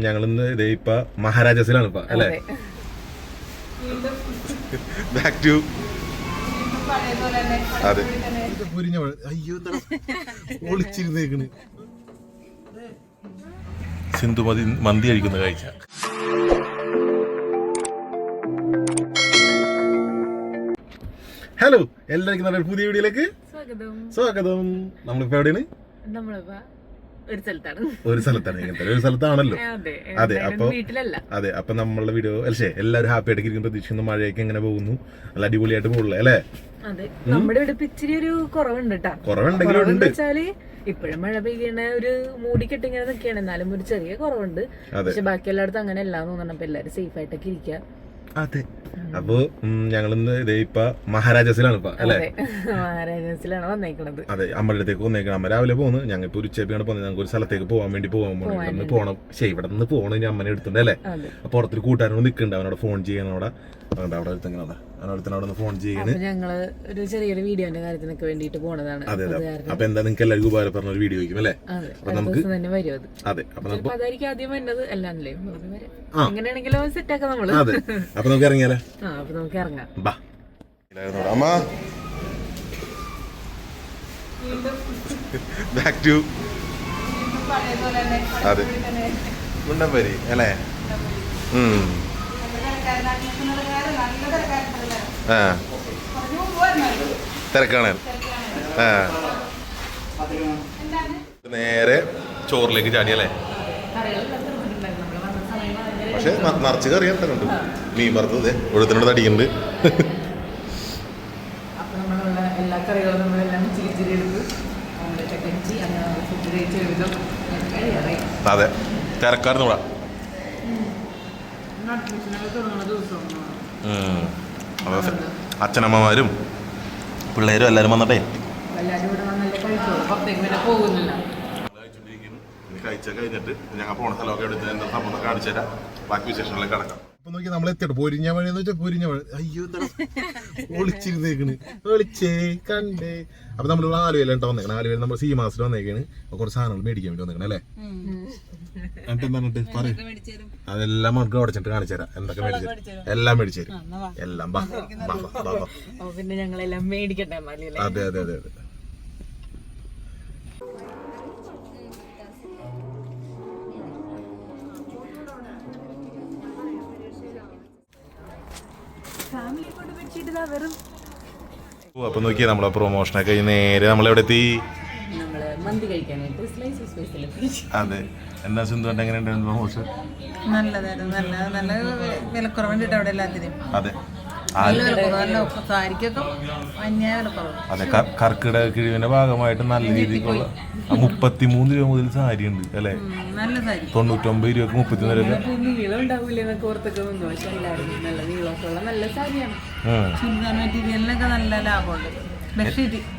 ഞങ്ങൾ ഇന്ന് ഇതേ ഇപ്പൊ മഹാരാജാസിലാണ് ഇപ്പൊ അല്ലേ? ബാക്ക് ടു അതെ. അയ്യോ ഒളിച്ചിരുന്നേക്കണ്. സിന്ധു മതി മന്തി കഴിക്കുന്ന കാഴ്ച. ഹലോ എല്ലാവർക്കും നമ്മുടെ പുതിയ വീഡിയോയിലേക്ക് സ്വാഗതം. സ്വാഗതം. നമ്മളിപ്പോ എവിടെയാണ്? നമ്മളിപ്പോ ഒരു സ്ഥലത്താണ്. ഒരു സ്ഥലത്താണ് ഇങ്ങനത്തെ ഒരു സ്ഥലത്താണല്ലോ. അതെ. അപ്പൊ- അതെ അപ്പൊ നമ്മളുടെ വീഡിയോ അല്ലേ എല്ലാവരും ഹാപ്പി ആയിട്ട് ഇരിക്കും പ്രതീക്ഷിക്കുന്നു മഴയൊക്കെ എങ്ങനെ പോകുന്നു. നല്ല അടിപൊളിയായിട്ട് പോകുള്ളൂ അല്ലേ? അതെ. നമ്മുടെ ഇവിടെ ഇച്ചിരി ഒരു കുറവുണ്ട് കേട്ടാ കുറവുണ്ടെങ്കിലും ഉണ്ട്. ഇപ്പോഴും മഴ പെയ്യണ ഒരു മൂടി കെട്ടിങ്ങനെ നിൽക്കുകയാണ് എന്നാലും ഒരു ചെറിയ കുറവുണ്ട്. പക്ഷെ ബാക്കി എല്ലായിടത്തും അങ്ങനെ എല്ലാം തോന്നണം. അപ്പൊ എല്ലാരും സേഫ് ആയിട്ടൊക്കെ ഇരിക്കുക അതെ. അപ്പൊ ഞങ്ങൾ ഇന്ന് ഇതേ ഇപ്പൊ മഹാരാജാസിലാണ് ഇപ്പൊ അല്ലെ മഹാരാജാസിലാണ് വന്നേക്കണത്. അതെ അമ്മയുടെ അടുത്തേക്ക് വന്നേക്കണം. അമ്മ രാവിലെ പോകുന്നു ഞങ്ങൾ ഇപ്പൊ ഒരു ഉച്ചയ്ക്കാണ് പോകുന്നത് ഞങ്ങൾക്ക് ഒരു സ്ഥലത്തേക്ക് പോകാൻ വേണ്ടി പോകാൻ പോകണം പോണം ശരി ഇവിടെ നിന്ന് പോകണം ഇനി അമ്മനെ എടുത്തിട്ടുണ്ട് അല്ലേ? അപ്പൊ പുറത്തൊരു കൂട്ടുകാരനോട് നിൽക്കുന്നുണ്ട് അവനോട് ഫോൺ ചെയ്യണം അവിടെ. അതുകൊണ്ട് അവിടെ അടുത്തെങ്ങനെ അവനടുത്ത് അവിടെ നിന്ന് ഫോൺ ചെയ്യണ്. അപ്പൊ ഞങ്ങൾ ഒരു ചെറിയൊരു വീഡിയോന്റെ കാര്യത്തിനൊക്കെ വേണ്ടിട്ട് പോണതാണ്. അതെ അതെ. അപ്പൊ എന്താ നിങ്ങൾക്ക് എല്ലാവർക്കും ഉപകാരപ്പെടുന്ന ഒരു വീഡിയോ വയ്ക്കും അല്ലേ? അതെ അപ്പൊ നമുക്ക് തന്നെ വരും അത്. അതെ അപ്പൊ അതായിരിക്കും ആദ്യം വരുന്നത് അല്ലാന്നല്ലേ ആ. എങ്ങനെയാണെങ്കിലും സെറ്റ് ആക്കാം നമ്മൾ. അതെ. അപ്പൊ നമുക്ക് ഇറങ്ങിയാലേ? ആ അപ്പൊ നമുക്ക് ഇറങ്ങാം. ബാ. അമ്മ. ബാക്ക് ടു അതെ. മുണ്ടമ്പരി അല്ലേ? ഉം. ആ. തിരക്കാണ്. ആ. നേരെ ചോറിലേക്ക് ചാടിയല്ലേ? പക്ഷെ നിറച്ച് കറി എത്തണുണ്ട് മീൻ വറുത്തത് ഒഴുത്തിനോട് കഴിയാറായി അതെ. തിരക്കായിരുന്നു ഇവിടെ. അച്ഛനമ്മമാരും പിള്ളേരും എല്ലാവരും വന്നിട്ടേ? കഴിച്ച? കഴിഞ്ഞിട്ട് ഞങ്ങൾ പോണ സ്ഥലമൊക്കെ എടുത്ത് എന്താ സംഭവം കാണിച്ചു തരാം. ബാക്കി വിശേഷങ്ങളിലേക്ക് കടക്കാം. അപ്പൊ നോക്കി നമ്മൾ എത്തിയിട്ട് പൊരിഞ്ഞ വഴി എന്ന് വെച്ചാൽ പൊരിഞ്ഞ വഴി അയ്യോ ഒളിച്ചിരുന്നേക്കണ്. ഒളിച്ചേ കണ്ടേ. അപ്പൊ നമ്മൾ ആലുവേല കേട്ടോ വന്നേക്കണം. ആലുവയിൽ നമ്മൾ സി മാസത്തിൽ വന്നേക്കാണ്. കുറച്ച് സാധനങ്ങൾ മേടിക്കാൻ വേണ്ടി വന്നേക്കണ അല്ലേ? എന്നിട്ട് എന്താണ് പറയൂ. അതെല്ലാം നമുക്ക് അടച്ചിട്ട് കാണിച്ചു തരാം. എന്തൊക്കെ മേടിച്ചു എല്ലാം മേടിച്ചു തരും. എല്ലാം ബാ ബാ പിന്നെ ഞങ്ങളെല്ലാം മേടിക്കട്ടെ അതെ അതെ അതെ അതെ. വെറും അപ്പൊ നോക്കിയേ നമ്മളെ പ്രൊമോഷനൊക്കെ നേരെ നമ്മളെവിടെ എത്തി നമ്മൾ മന്തി കഴിക്കാനായിട്ട് സ്ലൈസ് സ്പേസിലെത്തി അതെ. എന്താ സിന്ധു എങ്ങനെയുണ്ടായിരുന്നു പ്രൊമോഷൻ നല്ലതായിരുന്നു. നല്ല നല്ല വിലക്കുറവ് അവിടെ എല്ലാത്തിനും. അതെ. അതെ കർക്കിടക കിഴിവിന്റെ ഭാഗമായിട്ട് നല്ല രീതിക്കുള്ള മുപ്പത്തിമൂന്ന് രൂപ മുതൽ സാരി ഉണ്ട് അല്ലെ തൊണ്ണൂറ്റൊമ്പത് രൂപക്ക് മുപ്പത്തിമൂന്ന് രൂപ.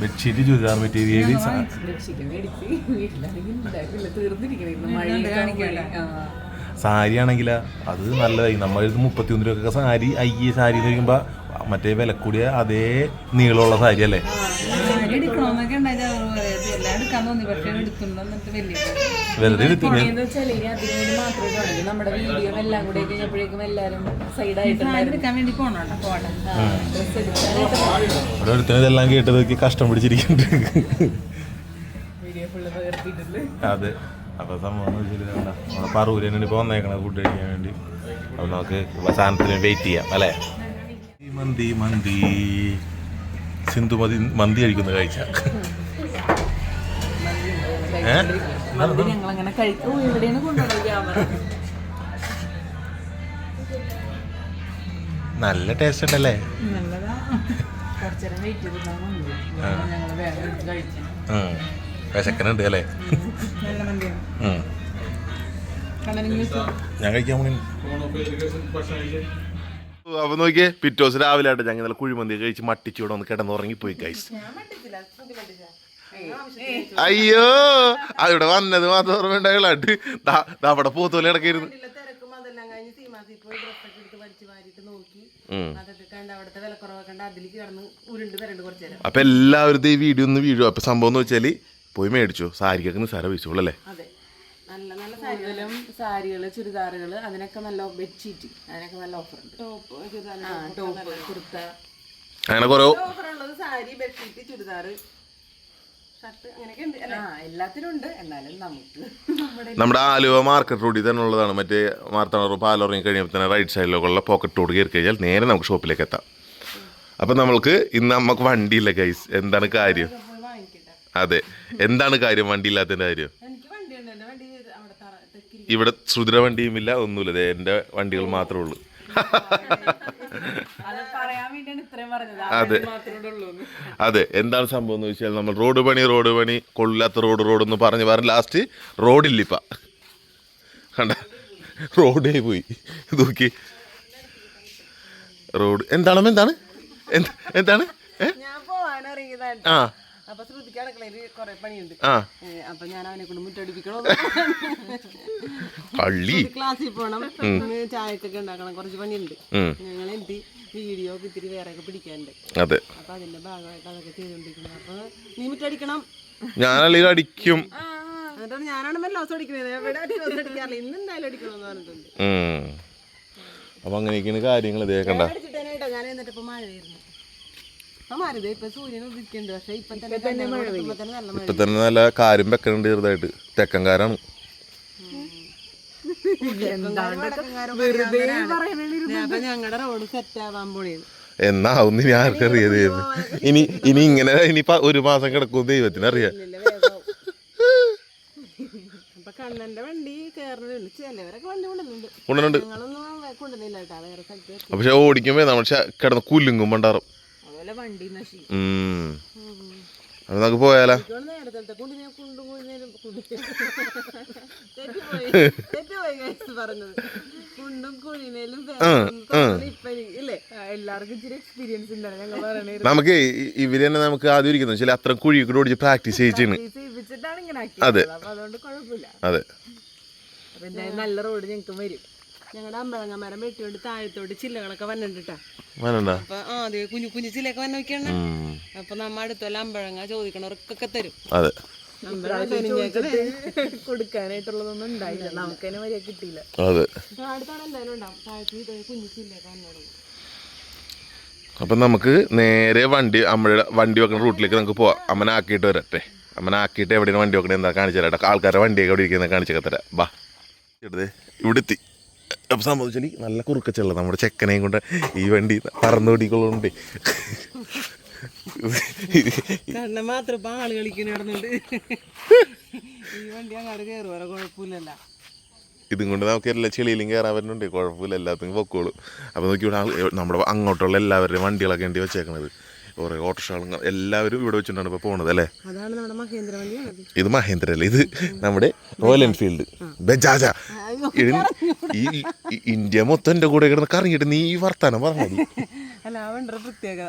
ബെഡ്ഷീറ്റ്. ചുരിദാർ മെറ്റീരിയൽ ബെഡ്ഷീറ്റ് മേടിച്ച് വീട്ടിലാണെങ്കിൽ സാരി ആണെങ്കിൽ അത് നല്ലതായി. നമ്മൾ മുപ്പത്തി ഒന്ന് രൂപക്കൊക്കെ സാരി അയ്യ സാരി എന്ന് പറയുമ്പോ മറ്റേ വില കൂടിയ അതേ നീളമുള്ള സാരി അല്ലേ വെറുതെ നമ്മുടെ വീഡിയോ എല്ലാം കൂടെ കഴിഞ്ഞപ്പോഴേക്കും ഇവിടെ ഒരുത്തനും ഇതെല്ലാം കേട്ടതൊക്കെ കഷ്ടം പിടിച്ചിരിക്കുന്നുണ്ട്. അതെ. അപ്പൊ സംഭവം എന്ന് എന്താ, നമ്മുടെ പറൂരനാണ് വന്നേക്കണത് ഫുഡ് കഴിക്കാൻ വേണ്ടി. അപ്പൊ നമുക്ക് സാധനത്തിന് വെയിറ്റ് ചെയ്യാം അല്ലേ? മന്തി മന്തി സിന്ധു മതി മന്തി കഴിക്കുന്ന കാഴ്ച. നല്ല ടേസ്റ്റ് ഉണ്ടല്ലേ? നല്ലതാ. കുറച്ചേരം വെയിറ്റ് ചെയ്തിട്ടാണ് ഞങ്ങൾ വേറെ കഴിച്ചു. വിശക്കനുണ്ട് അല്ലേ? ഞാൻ കഴിക്കാൻ പോണി. അപ്പൊ നോക്കിയേ പിറ്റോസ് രാവിലെ ആയിട്ട് ഞങ്ങൾ നല്ല കുഴിമന്തി കഴിച്ച് മട്ടിച്ചൂടെ ഒന്ന് കിടന്നുറങ്ങി പോയി കഴിച്ചു. അയ്യോ അവിടെ വന്നത് മാത്രം ഓർമ്മ ഉണ്ടായിട്ട് അവിടെ പോത്തോലെ നേരം. അപ്പൊ എല്ലാവരും ഈ വീഡിയോ ഒന്ന് വീഴും അപ്പൊ സംഭവം എന്ന് വെച്ചാൽ പോയി മേടിച്ചു. സാരിക്കൊക്കെ നിസ്സാര പൈസ അല്ലേ അതെ. നല്ല നല്ല കൂടുതലും സാരികൾ ചുരിദാറുകൾ അതിനൊക്കെ നല്ല ബെഡ്ഷീറ്റ് അതിനൊക്കെ നല്ല ഓഫർ ഉണ്ട് ടോപ്പ് ആ ടോപ്പ് കുർത്ത. അങ്ങനെ കുറേ ഓഫറുള്ളത് സാരി ബെഡ്ഷീറ്റ് ചുരിദാറ് ഷർട്ട് അങ്ങനെയൊക്കെ ഉണ്ട് ആ എല്ലാത്തിനും ഉണ്ട്. എന്നാലും നമുക്ക് നമ്മുടെ നമ്മുടെ ആലുവ മാർക്കറ്റ് റോഡിൽ തന്നെ ഉള്ളതാണ്. മറ്റേ മാർത്താണൂർ പാലുറങ്ങി കഴിയുമ്പോൾ തന്നെ റൈറ്റ് സൈഡിലേക്കുള്ള പോക്കറ്റ് റോഡ് കയറി കഴിഞ്ഞാൽ നേരെ നമുക്ക് ഷോപ്പിലേക്ക് എത്താം. അപ്പം നമ്മൾക്ക് ഇന്ന് നമുക്ക് വണ്ടിയില്ല ഗൈസ് എന്താണ് കാര്യം? അതെ. എന്താണ് കാര്യം? വണ്ടി ഇല്ലാത്തതിന്റെ കാര്യം ഇവിടെ ശ്രുതിര വണ്ടിയുമില്ല ഒന്നുമില്ല. ദേ എന്റെ വണ്ടികൾ മാത്രമേ ഉള്ളൂ. അത് അതെ. എന്താണ് സംഭവം എന്ന് വെച്ചാൽ നമ്മൾ റോഡ് പണി റോഡ് പണി കൊള്ളില്ലാത്ത റോഡ് റോഡ് എന്ന് പറഞ്ഞ് പറഞ്ഞ് ലാസ്റ്റ് റോഡില്ലിപ്പ കണ്ട? റോഡേ പോയി. നോക്കി. റോഡ്. എന്താണ്? എന്താണ്? എന്താണ്? ആ. അപ്പൊ കുറെ പണിയുണ്ട്. അപ്പൊ ഞാൻ അവനെ കൊണ്ട് മുറ്റടിപ്പിക്കണോ? ക്ലാസ്സിൽ ഇന്ന് ചായക്കൊക്കെ ഉണ്ടാക്കണം. കുറച്ച് പണിയുണ്ട്. ഞങ്ങൾ എന്ത്? വീഡിയോ ഇത്തിരി വേറെ ഒക്കെ പിടിക്കാനുണ്ട്. അതെ. അപ്പൊ അതിന്റെ ഭാഗമായിട്ട് അതൊക്കെ ചെയ്തോണ്ടിരിക്കുന്നത് അപ്പൊ നീ മുറ്റടിക്കണം. ഞാനല്ലെങ്കിൽ അടിക്കും. ഞാനാണ് മെല്ലോസം ദിവസം അടിക്കുന്നത്. എവിടെ ദിവസം അടിക്കാറില്ല. ഇന്ന് എന്തായാലും അടിക്കണമെന്ന് പറഞ്ഞിട്ടുണ്ട്. ഉം. അപ്പൊ അങ്ങനെയൊക്കെയാണ് കാര്യങ്ങൾ ഇതേക്കണ്ട ഞാൻ എന്നിട്ട് ഇപ്പൊ മഴ വരുന്നു. ഇപ്പൊ മരുത് ഇപ്പൊ സൂര്യൻ ഉദിക്കുന്നുണ്ട്. പക്ഷെ ഇപ്പൊ തന്നെ നല്ല കാര്യം വെക്കണുണ്ട് ചെറുതായിട്ട്. തെക്കൻകാരാണ് കാരാണ്. ഞങ്ങളുടെ റോഡ് സെറ്റ് ആവാൻ പോണേന്ന്. എന്നാവുന്ന ഇനി ആർക്കറിയത് ഇനി ഇനി ഇങ്ങനെ ഇനി ഒരു മാസം കിടക്കും ദൈവത്തിന് അറിയാം. കൊണ്ടുണ്ട്. പക്ഷെ ഓടിക്കുമ്പോ നമ്മൾ കിടന്ന് കുലുങ്ങും പണ്ടാറും അപ്പൊ നമുക്ക് പോയാലോ? നമുക്ക് ഇവർ തന്നെ നമുക്ക് ആദ്യം ഇരിക്കുന്നു. ചില അത്ര കുഴി കൂടെ ഓടിച്ച് പ്രാക്ടീസ് ചെയ്യിച്ചാണ് അതെ. അതെ. നല്ല റോഡ് ഞങ്ങൾക്ക് വരും. ഞങ്ങളുടെ അമ്പഴങ്ങ മരം വെട്ടിയോണ്ട് താഴത്തോട്ട് ചില്ലകളൊക്കെ വന്നിട്ടാ അപ്പൊ ആ അതെ കുഞ്ഞു കുഞ്ഞു ചില്ലയൊക്കെ വന്ന വെക്കണം അപ്പൊ നമ്മ അടുത്തുള്ള അമ്പഴങ്ങ ചോദിക്കണവർക്കൊക്കെ തരും. അതെ. കൊടുക്കാനായിട്ടുള്ളതൊന്നും ഉണ്ടായില്ല. നമുക്ക് തന്നെ വരിക കിട്ടിയില്ല. അതെ. അടുത്താണ് എന്തായാലും ഉണ്ടാവും. താഴത്ത് ഇത് കുഞ്ഞു ചില്ലയൊക്കെ വന്നോളൂ അപ്പൊ നമുക്ക് നേരെ വണ്ടി അമ്മയുടെ വണ്ടി വെക്കുന്ന റൂട്ടിലേക്ക് നമുക്ക് പോവാം. അമ്മനെ ആക്കിയിട്ട് വരട്ടെ. അമ്മനെ ആക്കിയിട്ട് എവിടെയാണ് വണ്ടി വെക്കണേ എന്താ കാണിച്ചു തരാം ആൾക്കാരുടെ വണ്ടിയൊക്കെ എവിടെ ഇരിക്കുന്നത് കാണിച്ചൊക്കെ തരാം. ബാ. എടുത്തേ ഇവിടെ എത്തി അപ്പം സംഭവിച്ചാൽ നല്ല കുറുക്കച്ചുള്ള നമ്മുടെ ചെക്കനെയും കൊണ്ട് ഈ വണ്ടി പറന്നോടിക്കൊള്ളുണ്ട് കണ്ണ മാത്രം ഇപ്പൊ ആൾ കളിക്കുന്ന നടന്നുണ്ട് ഈ വണ്ടി അങ്ങോട്ട് കുഴപ്പമില്ലല്ല. ഇതും കൊണ്ട് നമുക്ക് എല്ലാ ചെളിയിലും കയറാൻ വരുന്നുണ്ട് കുഴപ്പമില്ല എല്ലാത്തിനും പൊക്കോളും. അപ്പോൾ നോക്കിവിടെ ആൾ നമ്മുടെ അങ്ങോട്ടുള്ള എല്ലാവരുടെയും വണ്ടികളൊക്കെ ഉണ്ട് വെച്ചേക്കണത്. കുറേ ഓട്ടോറിക്ഷകളും എല്ലാവരും ഇവിടെ വെച്ചിട്ടാണ് ഇപ്പോൾ പോണത് അല്ലേ? ഇത് മഹേന്ദ്ര അല്ലേ ഇത് നമ്മുടെ റോയൽ എൻഫീൽഡ് ബജാജ. ഈ ഇന്ത്യ മൊത്തം എന്റെ കൂടെ കിടന്ന് കറങ്ങിയിട്ട് നീ ഈ വർത്താനം അല്ല ആ പ്രത്യേകത.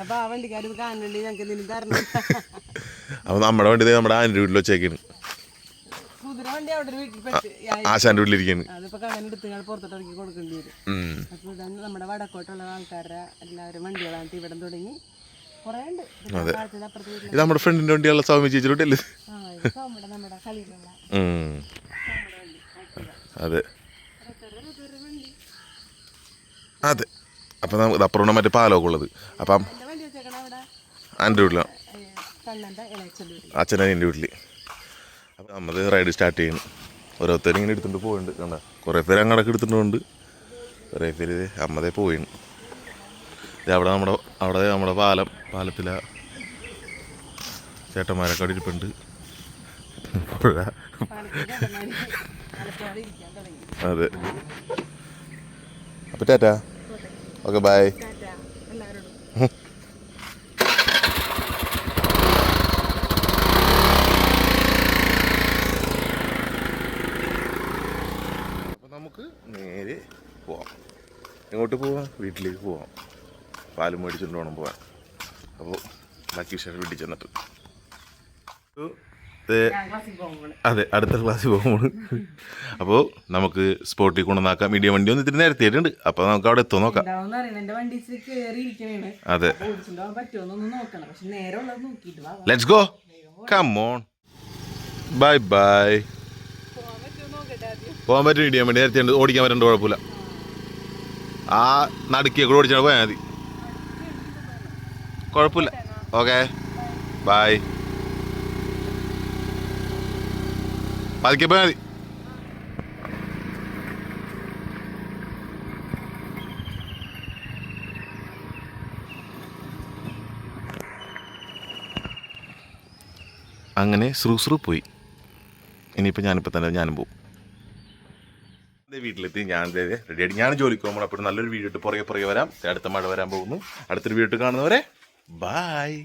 അപ്പൊ ആ വണ്ടിക്കാർ ഇത് കാണുന്നുണ്ട് ഞങ്ങൾക്ക് എന്തെങ്കിലും തരണം. അപ്പോൾ നമ്മുടെ വണ്ടി നമ്മുടെ ആന്റെ വീട്ടിൽ വെച്ചേക്കാണ്. ആശാന്റെ അതിപ്പോ എടുത്ത് പുറത്തോട്ട് ഇറക്കി കൊടുക്കേണ്ടി വരും. അപ്പൊ ഇതാണ് നമ്മുടെ വടക്കോട്ടുള്ള ആൾക്കാരുടെ എല്ലാവരും വണ്ടികളാണ് ഇവിടെ തുടങ്ങി. വീട്ടിൽ ഇത് നമ്മുടെ ഫ്രണ്ടിന്റെ വണ്ടിയുള്ള സൗമ്യ ആ ഇത് നമ്മുടെ കളിയിലുള്ള. അതെ. അതെ. അപ്പം നമുക്ക് അപ്പുറം മറ്റേ പാലമൊക്കെ ഉള്ളത്. അപ്പം എന്റെ വീട്ടിലാണ് അച്ഛനും എന്റെ വീട്ടിൽ അപ്പം നമ്മൾ റൈഡ് സ്റ്റാർട്ട് ചെയ്യുന്നു. ഓരോരുത്തരും ഇങ്ങനെ എടുത്തുകൊണ്ട് പോകുന്നുണ്ട് കണ്ട? കുറേ പേര് അങ്ങടൊക്കെ എടുത്തിട്ടുണ്ട് കുറേ പേര് അമ്മതേ പോയിന് അവിടെ നമ്മുടെ അവിടെ നമ്മുടെ പാലം പാലത്തില ചേട്ടന്മാരൊക്കെ അവിടെ ഇരിപ്പുണ്ട്. അതെ. അപ്പോൾ ടാറ്റാ. Okay bye. നമുക്ക് നേരെ പോവാം. എങ്ങോട്ട് പോവാം? വീട്ടിലേക്ക് പോവാം. പാൽ മേടിച്ചുകൊണ്ട് വേണം പോവാൻ. അപ്പോൾ ബാക്കി വിഷയം വീട്ടിൽ ചെന്നിട്ട്. അതെ അടുത്ത ക്ലാസ്സിൽ പോകുമ്പോൾ. അപ്പോൾ നമുക്ക് സ്പോട്ടിൽ കൊണ്ടുവന്നാക്കാം. മീഡിയ വണ്ടി ഒന്ന് ഇത്തിരി നേരത്തെ ആയിട്ടുണ്ട്. അപ്പോൾ നമുക്ക് അവിടെ എത്തുമോ നോക്കാം. അതെ. Let's go come on bye bye പോകാൻ പറ്റും ഇടിയാൻ വേണ്ടി? നേരത്തെ ഉണ്ട്. ഓടിക്കാൻ പറ്റുന്നുണ്ട് കുഴപ്പമില്ല. ആ നടുക്കിയ കൂടെ ഓടിച്ചാൽ പോയാൽ മതി. കുഴപ്പമില്ല. ഓക്കെ ബായ് പതുക്കെ പോയാൽ മതി അങ്ങനെ ശ്രുശ്രു പോയി. ഇനിയിപ്പോൾ ഞാനിപ്പോൾ തന്നെ ഞാനും പോകും ദേ വീട്ടിലെത്തി ഞാൻ റെഡിയായിട്ട് ഞാൻ ജോലിക്ക് പോകുമ്പോൾ അപ്പോൾ നല്ലൊരു വീഡിയോ ഇട്ട് പുറകെ പുറകെ വരാം. ദേ അടുത്ത മഴ വരാൻ പോകുന്നു. അടുത്തൊരു വീഡിയോ ഇട്ട് കാണുന്നവരെ ബായ്